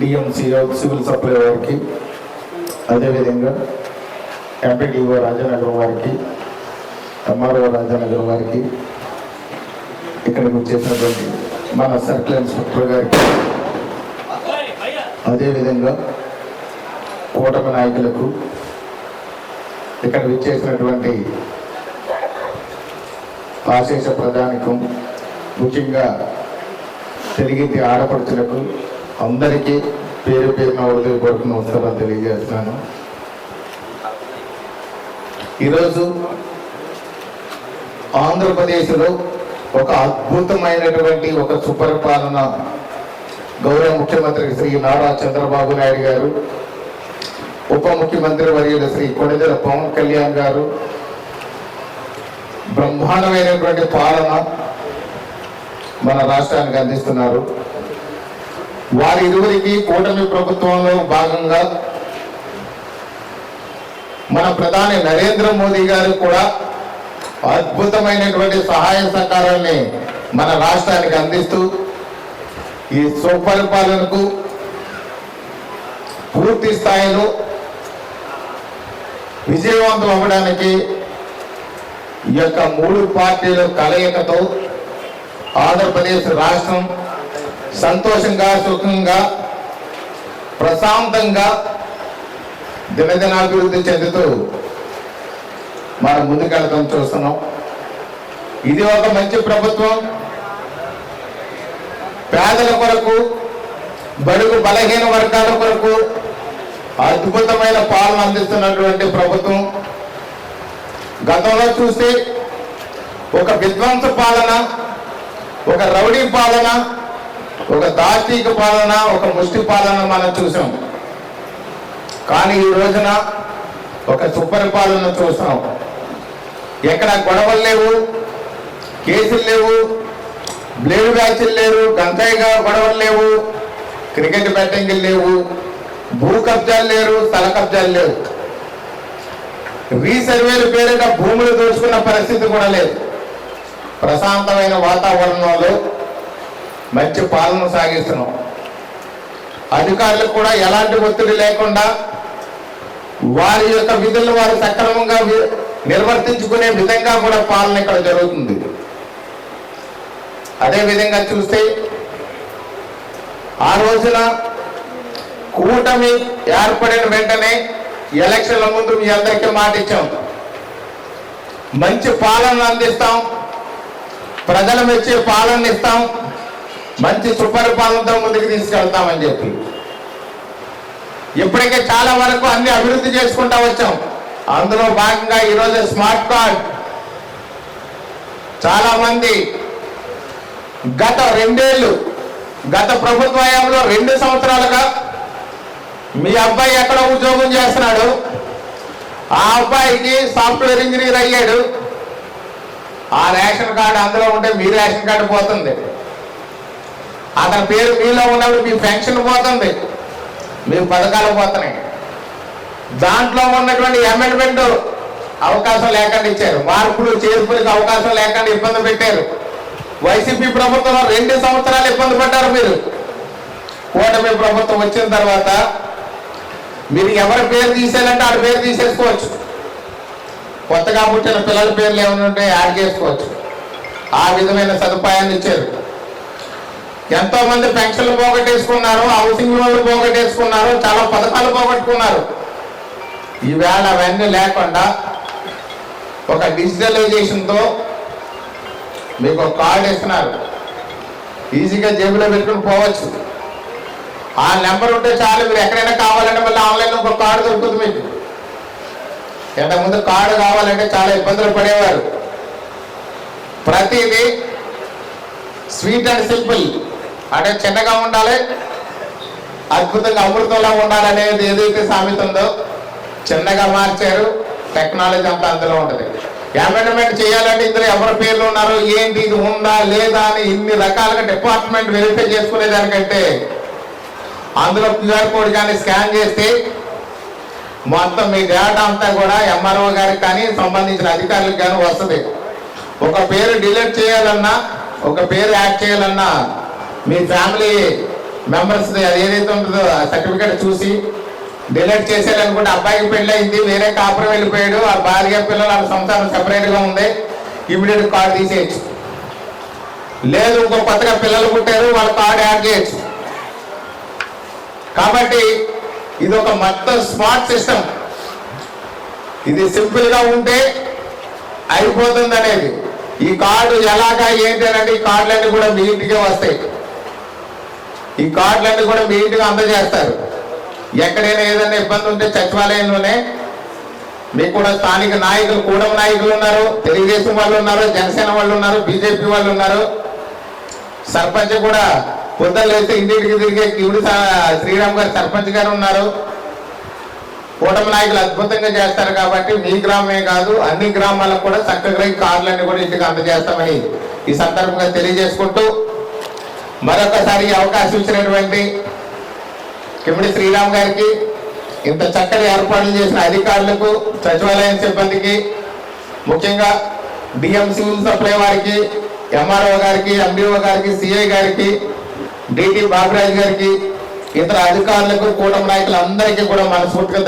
డిఎంసీఓ civil supply వారికి అదేవిధంగా MPDO Rajanagaram వారికి ఎంఆర్ఓ రాజానగరం వారికి ఇక్కడికి వచ్చేసినటువంటి మన సర్కిల్ ఇన్స్పెక్టర్ గారికి అదేవిధంగా కూటమి నాయకులకు ఇక్కడ విచ్చేసినటువంటి ఆశేష ప్రధానికం ముఖ్యంగా తెలుగుతి ఆడపడుచులకు అందరికీ పేరు పేరున హృదయపూర్వక నమస్కారాలు తెలియజేస్తున్నాను ఈరోజు ఆంధ్రప్రదేశ్లో ఒక అద్భుతమైనటువంటి ఒక సుపరిపాలన గౌరవ ముఖ్యమంత్రి శ్రీ నారా చంద్రబాబు నాయుడు గారు ఉప ముఖ్యమంత్రి వర్యులు శ్రీ కొణిదెల పవన్ కళ్యాణ్ గారు బ్రహ్మాండమైనటువంటి పాలన మన రాష్ట్రానికి అందిస్తున్నారు. వారి ఇరువురికి కూటమి ప్రభుత్వంలో భాగంగా మన ప్రధాని నరేంద్ర మోదీ గారు కూడా అద్భుతమైనటువంటి సహాయ సహకారాన్ని మన రాష్ట్రానికి అందిస్తూ ఈ సుపరిపాలనకు పూర్తి స్థాయిలో విజయవంతం అవ్వడానికి ఈ యొక్క మూడు పార్టీల కలయికతో ఆంధ్రప్రదేశ్ రాష్ట్రం సంతోషంగా సుఖంగా ప్రశాంతంగా దినదినాభివృద్ధి చెందుతూ మనం ముందుకెళ్తాం చూస్తున్నాం. ఇది ఒక మంచి ప్రభుత్వం. పేదల కొరకు బడుగు బలహీన వర్గాల కొరకు అద్భుతమైన పాలన అందిస్తున్నటువంటి ప్రభుత్వం. గతంలో చూస్తే ఒక విధ్వంస పాలన ఒక రౌడీ పాలన ఒక దార్శిక పాలన ఒక ముష్టి పాలన మనం చూసాం. కానీ ఈ రోజున ఒక సుపరిపాలన చూసాం ఎక్కడ గొడవలు లేవు కేసులు లేవు బ్లేడ్ బ్యాచ్లు లేవు గంజాయిగా గొడవలు లేవు క్రికెట్ బ్యాటింగ్లు లేవు భూ కబ్జాలు లేరు స్థల కబ్జాలు లేవు. రీసర్వేలు పేరిట భూములు దోచుకున్న పరిస్థితి కూడా లేదు. ప్రశాంతమైన వాతావరణంలో మంచి పాలన సాగిస్తున్నాం. అధికారులకు కూడా ఎలాంటి ఒత్తిడి లేకుండా వారి యొక్క విధులను వారు సక్రమంగా వి- నిర్వర్తించుకునే విధంగా కూడా పాలన ఇక్కడ జరుగుతుంది. అదే విధంగా చూస్తే ఆ రోజున కూటమి ఏర్పడిన వెంటనే ఎలక్షన్ల ముందు మీ అందరికీ మాట ఇచ్చాం. మంచి పాలన అందిస్తాం. ప్రజల మెచ్చే పాలన ఇస్తాం మంచి సుపరిపాలనతో ముందుకు తీసుకెళ్తామని చెప్పి. ఇప్పటికే చాలా వరకు అన్ని అభివృద్ధి చేసుకుంటా వచ్చాం. అందులో భాగంగా ఈరోజు స్మార్ట్ కార్డ్. చాలా మంది గత రెండేళ్ళు గత ప్రభుత్వ హయాంలో రెండు సంవత్సరాలుగా మీ అబ్బాయి ఎక్కడ ఉద్యోగం చేస్తున్నాడు? ఆ అబ్బాయికి సాఫ్ట్వేర్ ఇంజనీర్ అయ్యాడు. ఆ రేషన్ కార్డు అందులో ఉంటే మీ రేషన్ కార్డు పోతుంది. అతని పేరు మీలో ఉన్నప్పుడు మీ పెన్షన్ పోతుంది. మీ పథకాలు పోతున్నాయి. దాంట్లో ఉన్నటువంటి అమెండ్మెంట్ అవకాశం లేకుండా ఇచ్చారు. మార్పులు చేర్పులకు అవకాశం లేకుండా ఇబ్బంది పెట్టారు. వైసీపీ ప్రభుత్వం రెండు సంవత్సరాలు ఇబ్బంది పడ్డారు మీరు. కూటమి ప్రభుత్వం వచ్చిన తర్వాత మీరు ఎవరి పేరు తీసేయాలంటే ఆడ పేరు తీసేసుకోవచ్చు. కొత్తగా పుట్టిన పిల్లల పేర్లు ఏమైనా ఉంటే యాడ్ చేసుకోవచ్చు. ఆ విధమైన సదుపాయాన్ని ఇచ్చారు. ఎంతో మంది పెన్షన్లు పోగొట్టేసుకున్నారు హౌసింగ్ లోన్లు పోగొట్టేసుకున్నారు చాలా పథకాలు పోగొట్టుకున్నారు. ఈవేళ అవన్నీ లేకుండా ఒక డిజిటలైజేషన్తో మీకు ఒక కార్డు ఇస్తున్నారు. ఈజీగా జేబులో పెట్టుకుని పోవచ్చు. ఆ నెంబర్ ఉంటే చాలు మీరు ఎక్కడైనా కావాలంటే మళ్ళీ ఆన్లైన్లో ఒక కార్డు దొరుకుతుంది మీకు. ఇంతకుముందు కార్డు కావాలంటే చాలా ఇబ్బందులు పడేవారు. ప్రతిదీ స్వీట్ అండ్ సింపుల్. అంటే చిన్నగా ఉండాలి అద్భుతంగా అమృతంలా ఉండాలనేది ఏదైతే సామెత ఉందో చిన్నగా మార్చారు టెక్నాలజీ అంతా అందులో ఉంటుంది. అమెండ్మెంట్ చేయాలంటే ఇందులో ఎవరి పేర్లు ఉన్నారు ఏంటి ఇది ఉందా లేదా అని ఇన్ని రకాలుగా డిపార్ట్మెంట్ వెరిఫై చేసుకునేదానికంటే అందులో క్యూఆర్ కోడ్ కానీ స్కాన్ చేస్తే మొత్తం మీ డేటా అంతా కూడా ఎంఆర్ఓ గారికి కానీ సంబంధించిన అధికారులకు కానీ వస్తుంది. ఒక పేరు డిలీట్ చేయాలన్నా ఒక పేరు యాడ్ చేయాలన్నా మీ ఫ్యామిలీ మెంబర్స్ అది ఏదైతే ఉంటుందో ఆ సర్టిఫికేట్ చూసి డిలీట్ చేసేయాలనుకుంటే అబ్బాయికి పెళ్ళి అయింది వేరే కాపురం వెళ్ళిపోయాడు ఆ భార్య పిల్లలు వాళ్ళ సంసారం సపరేట్గా ఉంది ఇమీడియట్ కార్డు తీసేయచ్చు. లేదు ఇంకో కొత్తగా పిల్లలు పుట్టారు వాళ్ళ కార్డు యాడ్ చేయొచ్చు. కాబట్టి ఇది ఒక మొత్తం స్మార్ట్ సిస్టమ్. ఇది సింపుల్గా ఉంటే అయిపోతుంది అనేది ఈ కార్డు ఎలాగా ఏంటి అని అంటే ఈ కార్డులన్నీ కూడా మీ ఇంటికే వస్తాయి. ఈ కార్డులన్నీ కూడా మీ ఇంటికి అందజేస్తారు. ఎక్కడైనా ఏదైనా ఇబ్బంది ఉంటే సచివాలయంలోనే మీకు కూడా స్థానిక నాయకులు కూడమ నాయకులు ఉన్నారు తెలుగుదేశం వాళ్ళు ఉన్నారు జనసేన వాళ్ళు ఉన్నారు బీజేపీ వాళ్ళు ఉన్నారు. సర్పంచ్ కూడా పొద్దులేస్తే ఇంటింటికి తిరిగే కివుడి శ్రీరామ్ గారు సర్పంచ్ గారు ఉన్నారు. కూటమి నాయకులు అద్భుతంగా చేస్తారు కాబట్టి మీ గ్రామమే కాదు అన్ని గ్రామాలకు కూడా చక్కగా కార్లన్నీ కూడా ఇంటికి అందజేస్తామని ఈ సందర్భంగా తెలియజేసుకుంటూ మరొకసారి అవకాశం ఇచ్చినటువంటి కిమిడి శ్రీరామ్ గారికి ఇంత చక్కటి ఏర్పాట్లు చేసిన అధికారులకు సచివాలయం సిబ్బందికి ముఖ్యంగా డిఎం సివిల్ సప్లై వారికి ఎంఆర్ఓ గారికి ఎండిఓ గారికి సిఐ గారికి డిటి బాబురాజ్ గారికి ఇతర అధికారులకు కూటమి నాయకులందరికీ కూడా మనస్ఫూర్తిగా